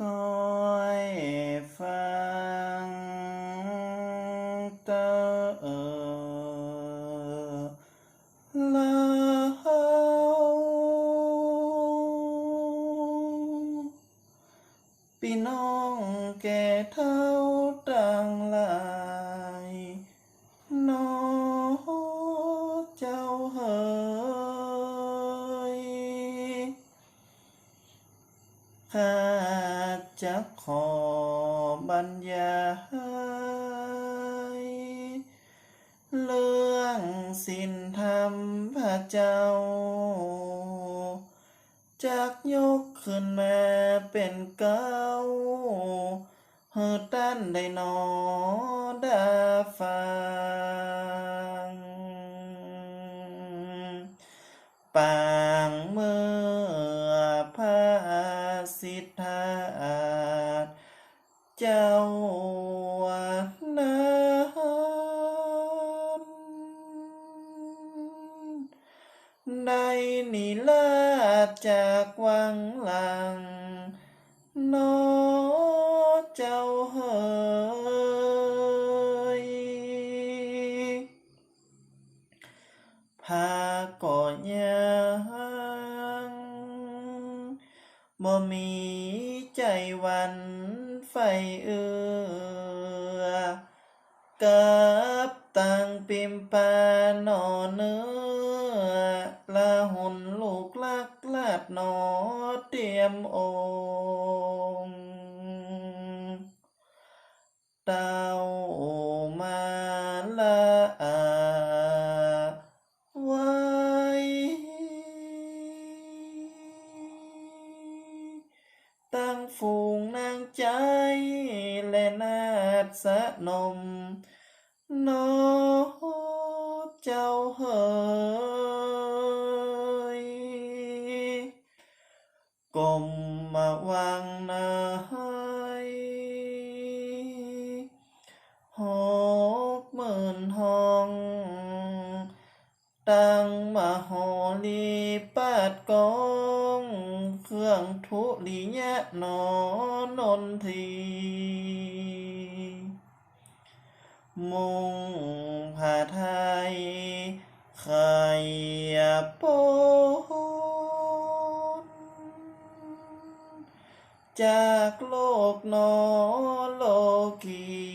ก้อยฟังเตอลาพี่น้องแก่เท่าต่างหลายน้อเจ้าเฮยข้า จะขอบรรยายเรื่องสินธรรมพระเจ้า จากยกขึ้นมาเป็นเก้าเฮือตันได้นอดาฟังปา เจ้านั้นได้นิลาจากวังหลังนอเจ้าเฮยพาก่อยัง บ่มีใจวันไฟเอือกับตังปิมปานอเนื้อละหุ่นลูกลักลาดนอเตรียมองเต้ามาละอา ฝูงนางใจ และนาดสะนมนอเจ้าเฮยกลมมาวังนาให้หกหมื่นหอง ตั้งมาหีปาดกอง เครื่องทุลีแยะหนอนนทีมุงผาไทยไข่ปนจากโลกนอโลกี